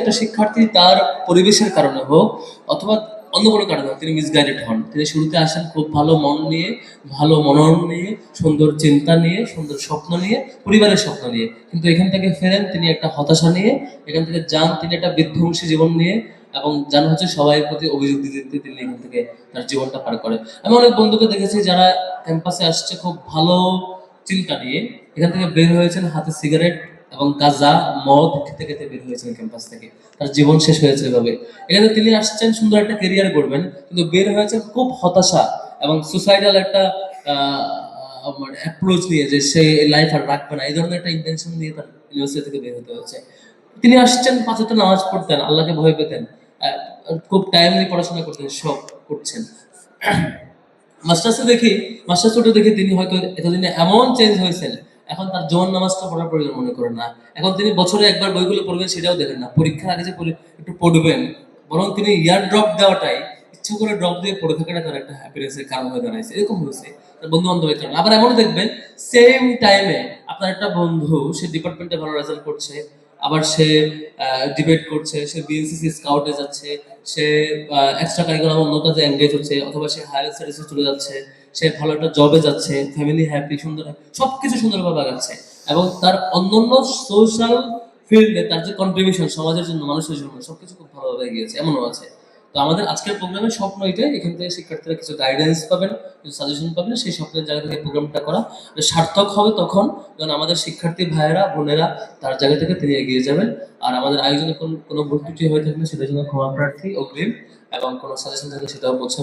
একটা শিক্ষার্থী তার পরিবেশের কারণে হোক অথবা অন্য কোনো কারণে হোক, তিনি মিসগাইডেড হন। তিনি শুরুতে আসেন খুব ভালো মন নিয়ে, ভালো মনন নিয়ে, সুন্দর চিন্তা নিয়ে, সুন্দর স্বপ্ন নিয়ে, পরিবারের স্বপ্ন নিয়ে। কিন্তু এখান থেকে ফেরেন, তিনি একটা হতাশা নিয়ে, এখান থেকে যান তিনি একটা বিধ্বংসী জীবন নিয়ে এবং জানা হচ্ছে সবাই প্রতি অভিযোগ দিতে দিতে তিনি এখান থেকে তার জীবনটা পার করে। আমি অনেক বন্ধুকে দেখেছি যারা ক্যাম্পাসে আসছে খুব ভালো চিন্তা নিয়ে, এখান থেকে বের হয়েছেন হাতে সিগারেট এবং গাঁজা মদ খেতে খেতে বের হয়েছেন ক্যাম্পাস থেকে, তার জীবন শেষ হয়েছে এভাবে। এখানে তিনি আসছেন সুন্দর একটা কেরিয়ার করবেন কিন্তু বের হয়েছেন খুব হতাশা এবং সুসাইডাল একটা অ্যাপ্রোচ নিয়ে যে সে লাইফ আর রাখবে না, এই ধরনের একটা ইন্টেনশন নিয়ে তার ইউনিভার্সিটি থেকে বের হতে হয়েছে। তিনি আসছেন পাঁচটা নামাজ পড়তেন, আল্লাহকে ভয় পেতেন খুব টাইমলি পড়াশোনা করতেন, সব করছেন। মাস্টার্সে দেখি, মাস্টার্স দেখি তিনি হয়তো এতদিনে এমন চেঞ্জ হয়েছেন এখন তার জোয়ান নামাজটা পড়ার প্রয়োজন মনে করেন না। এখন তিনি বছরে একবার বইগুলো পড়বেন সেটাও দেখেন না। পরীক্ষার আগে যে একটু পড়বেন, বরং তিনি ইয়ার ড্রপ দেওয়াটাই ইচ্ছে করে ড্রপ দিয়ে পড়ে থাকাটা তার একটা হ্যাপিনেসের কারণ হয়ে দাঁড়াইছে। এরকম হয়েছে বন্ধু বান্ধবের কারণে। আবার এমন দেখবেন সেম টাইমে আপনার একটা বন্ধু, সে ডিপার্টমেন্টে ভালো রেজাল্ট করছে আবার সে ডিবেট করছে, সে বিএনসিসি স্কাউটে যাচ্ছে, সে এক্সট্রা কারিকুলাম অন্য কাজে এঙ্গেজ হচ্ছে, অথবা সে হায়ার স্টাডিজে চলে যাচ্ছে, সে ভালো একটা জবে যাচ্ছে ফ্যামিলি হ্যাপি সুন্দর সব কিছু সুন্দরভাবে আগাচ্ছে। এবং তার অন্যান্য সোশ্যাল ফিল্ডে তার যে কন্ট্রিবিউশন সমাজের জন্য, মানুষের জন্য, সবকিছু খুব ভালোভাবে এগিয়েছে, এমনও আছে। তো আমাদের আজকের প্রোগ্রামের স্বপ্ন এটাই, এখান থেকে শিক্ষার্থীরা কিছু গাইডেন্স পাবেন, কিছু সাজেশন পাবেন, সেই স্বপ্নের জায়গা থেকে প্রোগ্রামটা করা। সার্থক হবে তখন যখন আমাদের শিক্ষার্থী ভাইয়েরা, বোনেরা তার জায়গা থেকে তিনি এগিয়ে যাবেন। আর আমাদের আয়োজনে কোন, কোনো ভুল ত্রুটি হয়ে থাকলে সেটার জন্য ক্ষমা প্রার্থী, অগ্রিম, এবং কোনো সাজেশন থাকলে সেটাও পৌঁছাবে।